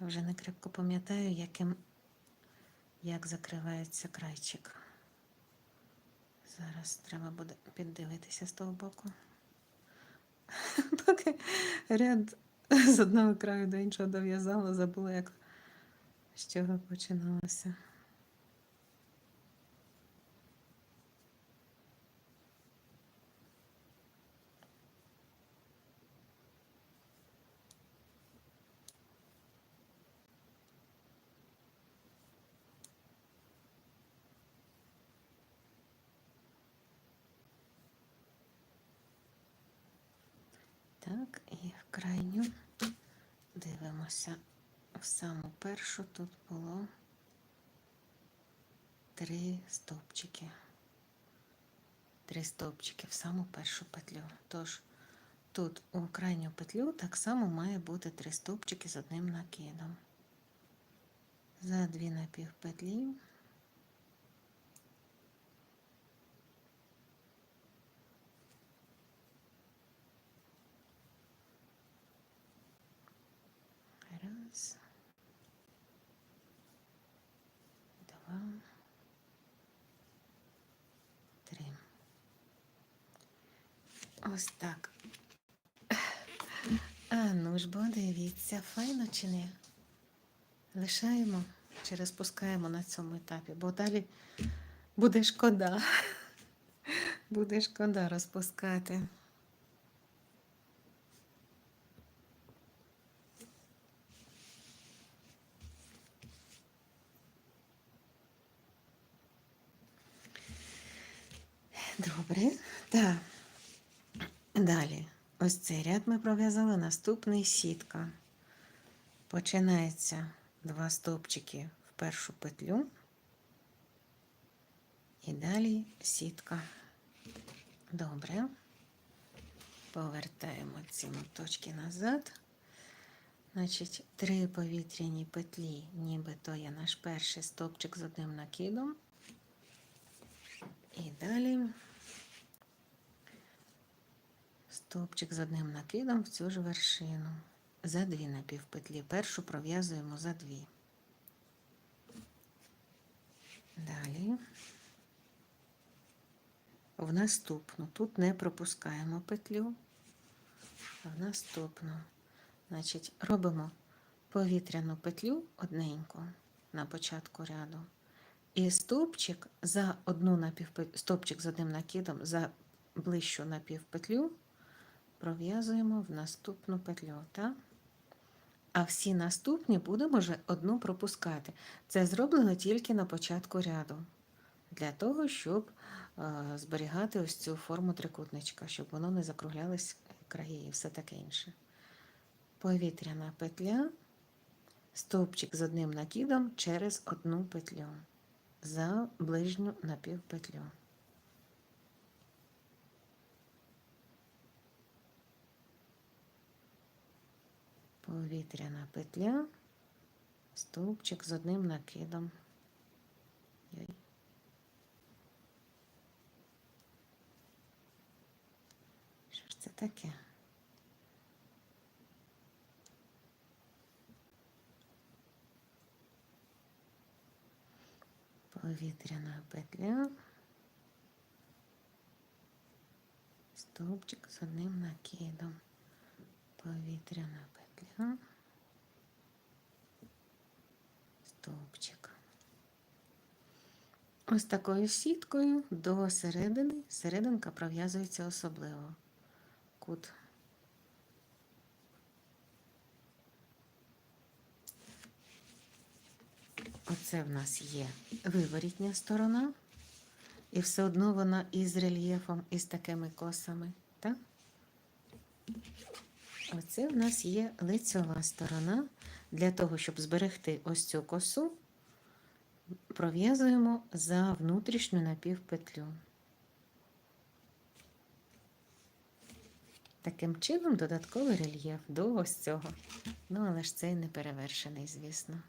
Я вже не крепко пам'ятаю, яким, як закривається крайчик. Зараз треба буде піддивитися з того боку. Поки ряд з одного краю до іншого дов'язала, забула, як з чого починалося. Так, і в крайню дивимося. В саму першу тут було три стовпчики. Три стовпчики в саму першу петлю. Тож тут у крайню петлю так само має бути три стовпчики з одним накидом. За дві напівпетлі. Раз. Два. Три. Ось так. А ну ж бо дивіться, файно чи не? Лишаємо чи розпускаємо на цьому етапі, бо далі буде шкода. Буде шкода розпускати. Добре. Так. Далі. Ось цей ряд ми пров'язали. Наступний сітка. Починається два стовпчики в першу петлю. І далі сітка. Добре. Повертаємо ці моточки назад. Значить, три повітряні петлі, ніби то є наш перший стовпчик з одним накидом. І далі стовпчик з одним накидом в цю ж вершину. За дві напівпетлі. Першу пров'язуємо за дві. Далі в наступну. Тут не пропускаємо петлю, в наступну. Значить, робимо повітряну петлю одненьку на початку ряду. І стовпчик за одну напівпетлю, стовпчик з одним накидом за ближчу напівпетлю пров'язуємо в наступну петлю. Так? А всі наступні будемо вже одну пропускати. Це зроблено тільки на початку ряду. Для того, щоб е, зберігати ось цю форму трикутничка, щоб воно не закруглялось краї і все таке інше. Повітряна петля, стовпчик з одним накидом через одну петлю за ближню напівпетлю. Повітряна петля, стовпчик з одним накидом. Що ж це таке? Повітряна петля, стовпчик з одним накидом. Повітряна петля, стовпчик. Ось такою сіткою до середини, серединка пров'язується особливо. Кут. Оце в нас є виворітня сторона, і все одно вона із рельєфом, і з такими косами. Так? Оце в нас є лицьова сторона. Для того, щоб зберегти ось цю косу, пров'язуємо за внутрішню напівпетлю. Таким чином додатковий рельєф до ось цього. Ну, але ж цей не перевершений, звісно.